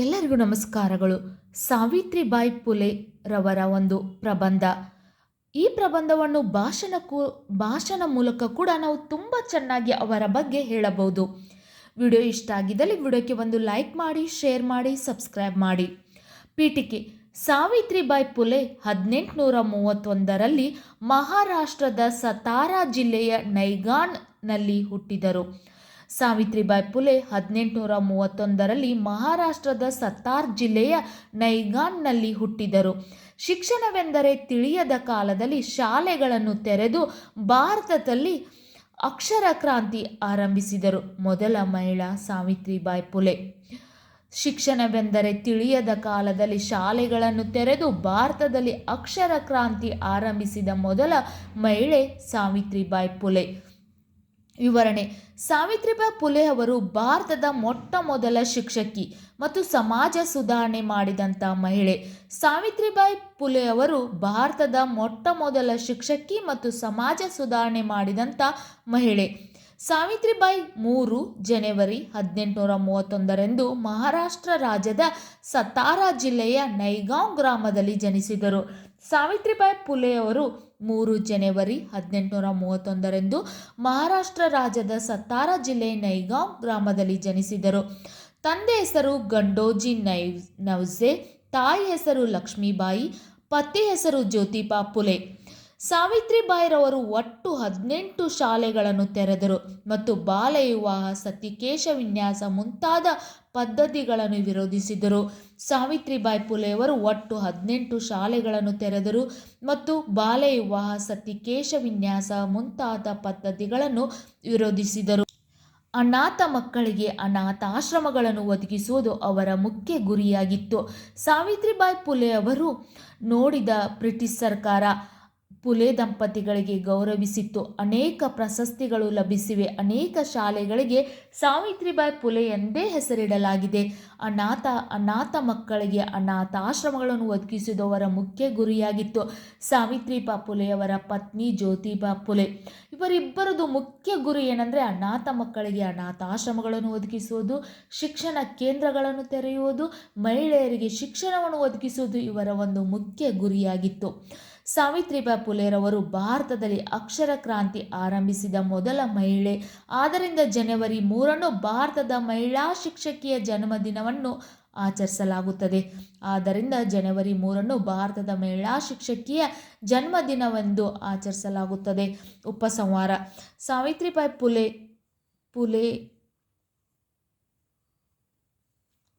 ಎಲ್ಲರಿಗೂ ನಮಸ್ಕಾರಗಳು. ಸಾವಿತ್ರಿಬಾಯಿ ಪುಲೆ ರವರ ಒಂದು ಪ್ರಬಂಧ. ಈ ಪ್ರಬಂಧವನ್ನು ಭಾಷಣಕ್ಕೂ ಭಾಷಣ ಮೂಲಕ ಕೂಡ ನಾವು ತುಂಬ ಚೆನ್ನಾಗಿ ಅವರ ಬಗ್ಗೆ ಹೇಳಬಹುದು. ವಿಡಿಯೋ ಇಷ್ಟ ಆಗಿದ್ದಲ್ಲಿ ವಿಡಿಯೋಕ್ಕೆ ಒಂದು ಲೈಕ್ ಮಾಡಿ, ಶೇರ್ ಮಾಡಿ, ಸಬ್ಸ್ಕ್ರೈಬ್ ಮಾಡಿ. ಪೀಠಿಕೆ. ಸಾವಿತ್ರಿಬಾಯಿ ಪುಲೆ ಹದಿನೆಂಟುನೂರ ಮೂವತ್ತೊಂದರಲ್ಲಿ ಮಹಾರಾಷ್ಟ್ರದ ಸತಾರಾ ಜಿಲ್ಲೆಯ ನೈಗಾನ್ನಲ್ಲಿ ಹುಟ್ಟಿದರು. ಸಾವಿತ್ರಿಬಾಯಿ ಪುಲೆ ಹದಿನೆಂಟುನೂರ ಮೂವತ್ತೊಂದರಲ್ಲಿ ಮಹಾರಾಷ್ಟ್ರದ ಸತ್ತಾರ್ ಜಿಲ್ಲೆಯ ನೈಗಾನ್ನಲ್ಲಿ ಹುಟ್ಟಿದರು. ಶಿಕ್ಷಣವೆಂದರೆ ತಿಳಿಯದ ಕಾಲದಲ್ಲಿ ಶಾಲೆಗಳನ್ನು ತೆರೆದು ಭಾರತದಲ್ಲಿ ಅಕ್ಷರ ಕ್ರಾಂತಿ ಆರಂಭಿಸಿದರು. ಮೊದಲ ಮಹಿಳಾ ಸಾವಿತ್ರಿಬಾಯಿ ಪುಲೆ. ಶಿಕ್ಷಣವೆಂದರೆ ತಿಳಿಯದ ಕಾಲದಲ್ಲಿ ಶಾಲೆಗಳನ್ನು ತೆರೆದು ಭಾರತದಲ್ಲಿ ಅಕ್ಷರ ಕ್ರಾಂತಿ ಆರಂಭಿಸಿದ ಮೊದಲ ಮಹಿಳೆ ಸಾವಿತ್ರಿಬಾಯಿ ಪುಲೆ. ವಿವರಣೆ. ಸಾವಿತ್ರಿಬಾಯಿ ಪುಲೆ ಅವರು ಭಾರತದ ಮೊಟ್ಟ ಮೊದಲ ಶಿಕ್ಷಕಿ ಮತ್ತು ಸಮಾಜ ಸುಧಾರಣೆ ಮಾಡಿದಂಥ ಮಹಿಳೆ. ಸಾವಿತ್ರಿಬಾಯಿ ಪುಲೆ ಅವರು ಭಾರತದ ಮೊಟ್ಟ ಮೊದಲ ಶಿಕ್ಷಕಿ ಮತ್ತು ಸಮಾಜ ಸುಧಾರಣೆ ಮಾಡಿದಂಥ ಮಹಿಳೆ. ಸಾವಿತ್ರಿಬಾಯಿ ಮೂರು ಜನವರಿ ಹದಿನೆಂಟುನೂರ ಮೂವತ್ತೊಂದರಂದು ಮಹಾರಾಷ್ಟ್ರ ರಾಜ್ಯದ ಸತಾರಾ ಜಿಲ್ಲೆಯ ನೈಗಾಂವ್ ಗ್ರಾಮದಲ್ಲಿ ಜನಿಸಿದರು. ಸಾವಿತ್ರಿಬಾಯಿ ಪುಲೆಯವರು ಮೂರು ಜನವರಿ ಹದಿನೆಂಟುನೂರ ಮೂವತ್ತೊಂದರಂದು ಮಹಾರಾಷ್ಟ್ರ ರಾಜ್ಯದ ಸತಾರಾ ಜಿಲ್ಲೆ ನೈಗಾಂವ್ ಗ್ರಾಮದಲ್ಲಿ ಜನಿಸಿದರು. ತಂದೆ ಹೆಸರು ಗಂಡೋಜಿ ನೈ, ನವ್ಸೆ, ತಾಯಿ ಹೆಸರು ಲಕ್ಷ್ಮೀಬಾಯಿ, ಪತಿ ಹೆಸರು ಜ್ಯೋತಿಬಾ ಪುಲೆ. ಸಾವಿತ್ರಿಬಾಯಿರವರು ಒಟ್ಟು ಹದಿನೆಂಟು ಶಾಲೆಗಳನ್ನು ತೆರೆದರು ಮತ್ತು ಬಾಲ ವಿವಾಹ ಸತಿಕೇಶ ವಿನ್ಯಾಸ ಮುಂತಾದ ಪದ್ಧತಿಗಳನ್ನು ವಿರೋಧಿಸಿದರು. ಸಾವಿತ್ರಿಬಾಯಿ ಪುಲೆಯವರು ಒಟ್ಟು ಹದಿನೆಂಟು ಶಾಲೆಗಳನ್ನು ತೆರೆದರು ಮತ್ತು ಬಾಲ ವಿವಾಹ ಸತಿಕೇಶ ವಿನ್ಯಾಸ ಮುಂತಾದ ಪದ್ಧತಿಗಳನ್ನು ವಿರೋಧಿಸಿದರು. ಅನಾಥ ಮಕ್ಕಳಿಗೆ ಅನಾಥ ಆಶ್ರಮಗಳನ್ನು ಒದಗಿಸುವುದು ಅವರ ಮುಖ್ಯ ಗುರಿಯಾಗಿತ್ತು. ಸಾವಿತ್ರಿಬಾಯಿ ಪುಲೆ ಅವರು ನೋಡಿದ ಬ್ರಿಟಿಷ್ ಸರ್ಕಾರ ಪುಲೆ ದಂಪತಿಗಳಿಗೆ ಗೌರವಿಸಿತ್ತು. ಅನೇಕ ಪ್ರಶಸ್ತಿಗಳು ಲಭಿಸಿವೆ. ಅನೇಕ ಶಾಲೆಗಳಿಗೆ ಸಾವಿತ್ರಿಬಾಯಿ ಪುಲೆ ಎಂದೇ ಹೆಸರಿಡಲಾಗಿದೆ. ಅನಾಥ ಅನಾಥ ಮಕ್ಕಳಿಗೆ ಅನಾಥ ಆಶ್ರಮಗಳನ್ನು ಒದಗಿಸಿದವರ ಮುಖ್ಯ ಗುರಿಯಾಗಿತ್ತು. ಸಾವಿತ್ರಿಬಾ ಪುಲೆಯವರ ಪತ್ನಿ ಜ್ಯೋತಿಬಾ ಪುಲೆ. ಇವರಿಬ್ಬರದು ಮುಖ್ಯ ಗುರಿ ಏನಂದರೆ ಅನಾಥ ಮಕ್ಕಳಿಗೆ ಅನಾಥಾಶ್ರಮಗಳನ್ನು ಒದಗಿಸುವುದು, ಶಿಕ್ಷಣ ಕೇಂದ್ರಗಳನ್ನು ತೆರೆಯುವುದು, ಮಹಿಳೆಯರಿಗೆ ಶಿಕ್ಷಣವನ್ನು ಒದಗಿಸುವುದು ಇವರ ಒಂದು ಮುಖ್ಯ ಗುರಿಯಾಗಿತ್ತು. ಸಾವಿತ್ರಿಬಾಯಿ ಪುಲೆರವರು ಭಾರತದಲ್ಲಿ ಅಕ್ಷರ ಕ್ರಾಂತಿ ಆರಂಭಿಸಿದ ಮೊದಲ ಮಹಿಳೆ. ಆದ್ದರಿಂದ ಜನವರಿ ಮೂರನ್ನು ಭಾರತದ ಮಹಿಳಾ ಶಿಕ್ಷಕಿಯ ಜನ್ಮದಿನವನ್ನು ಆಚರಿಸಲಾಗುತ್ತದೆ. ಆದ್ದರಿಂದ ಜನವರಿ ಮೂರನ್ನು ಭಾರತದ ಮಹಿಳಾ ಶಿಕ್ಷಕಿಯ ಜನ್ಮದಿನವೆಂದು ಆಚರಿಸಲಾಗುತ್ತದೆ. ಉಪಸಂಹಾರ. ಸಾವಿತ್ರಿಬಾಯಿ ಪುಲೆ ಪುಲೆ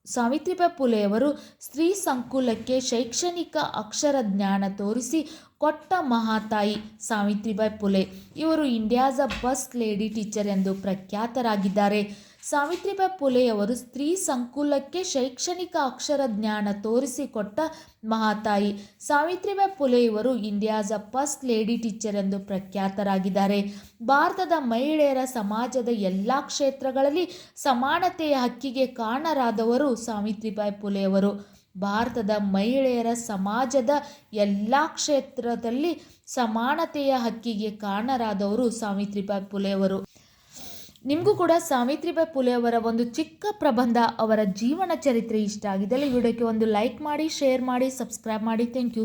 ಸಾವಿತ್ರಿಬಾಯಿ ಪುಲೆಯವರು ಸ್ತ್ರೀ ಸಂಕುಲಕ್ಕೆ ಶೈಕ್ಷಣಿಕ ಅಕ್ಷರ ಜ್ಞಾನ ತೋರಿಸಿ ಕೊಟ್ಟ ಮಹಾತಾಯಿ ಸಾವಿತ್ರಿಬಾಯಿ ಪುಲೆ. ಇವರು India's a first lady teacher ಎಂದು ಪ್ರಖ್ಯಾತರಾಗಿದ್ದಾರೆ. ಸಾವಿತ್ರಿಬಾಯಿ ಪುಲೆಯವರು ಸ್ತ್ರೀ ಸಂಕುಲಕ್ಕೆ ಶೈಕ್ಷಣಿಕ ಅಕ್ಷರ ಜ್ಞಾನ ತೋರಿಸಿಕೊಟ್ಟ ಮಹಾತಾಯಿ. ಸಾವಿತ್ರಿಬಾಯಿ ಪುಲೆಯವರು ಇಂಡಿಯಾಸ್ ಅ ಫಸ್ಟ್ ಲೇಡಿ ಟೀಚರ್ ಎಂದು ಪ್ರಖ್ಯಾತರಾಗಿದ್ದಾರೆ. ಭಾರತದ ಮಹಿಳೆಯರ ಸಮಾಜದ ಎಲ್ಲ ಕ್ಷೇತ್ರಗಳಲ್ಲಿ ಸಮಾನತೆಯ ಹಕ್ಕಿಗೆ ಕಾರಣರಾದವರು ಸಾವಿತ್ರಿಬಾಯಿ ಪುಲೆಯವರು. ಭಾರತದ ಮಹಿಳೆಯರ ಸಮಾಜದ ಎಲ್ಲ ಕ್ಷೇತ್ರದಲ್ಲಿ ಸಮಾನತೆಯ ಹಕ್ಕಿಗೆ ಕಾರಣರಾದವರು ಸಾವಿತ್ರಿಬಾಯಿ ಪುಲೆಯವರು. ನಿಮಗೂ ಕೂಡ ಸಾವಿತ್ರಿಬಾಯಿ ಪುಲೆ ಅವರ ಒಂದು ಚಿಕ್ಕ ಪ್ರಬಂಧ ಅವರ ಜೀವನ ಚರಿತ್ರೆ ಇಷ್ಟ ಆಗಿದ್ದಲ್ಲಿ ವಿಡಿಯೋಕ್ಕೆ ಒಂದು ಲೈಕ್ ಮಾಡಿ ಶೇರ್ ಮಾಡಿ ಸಬ್ಸ್ಕ್ರೈಬ್ ಮಾಡಿ. Thank you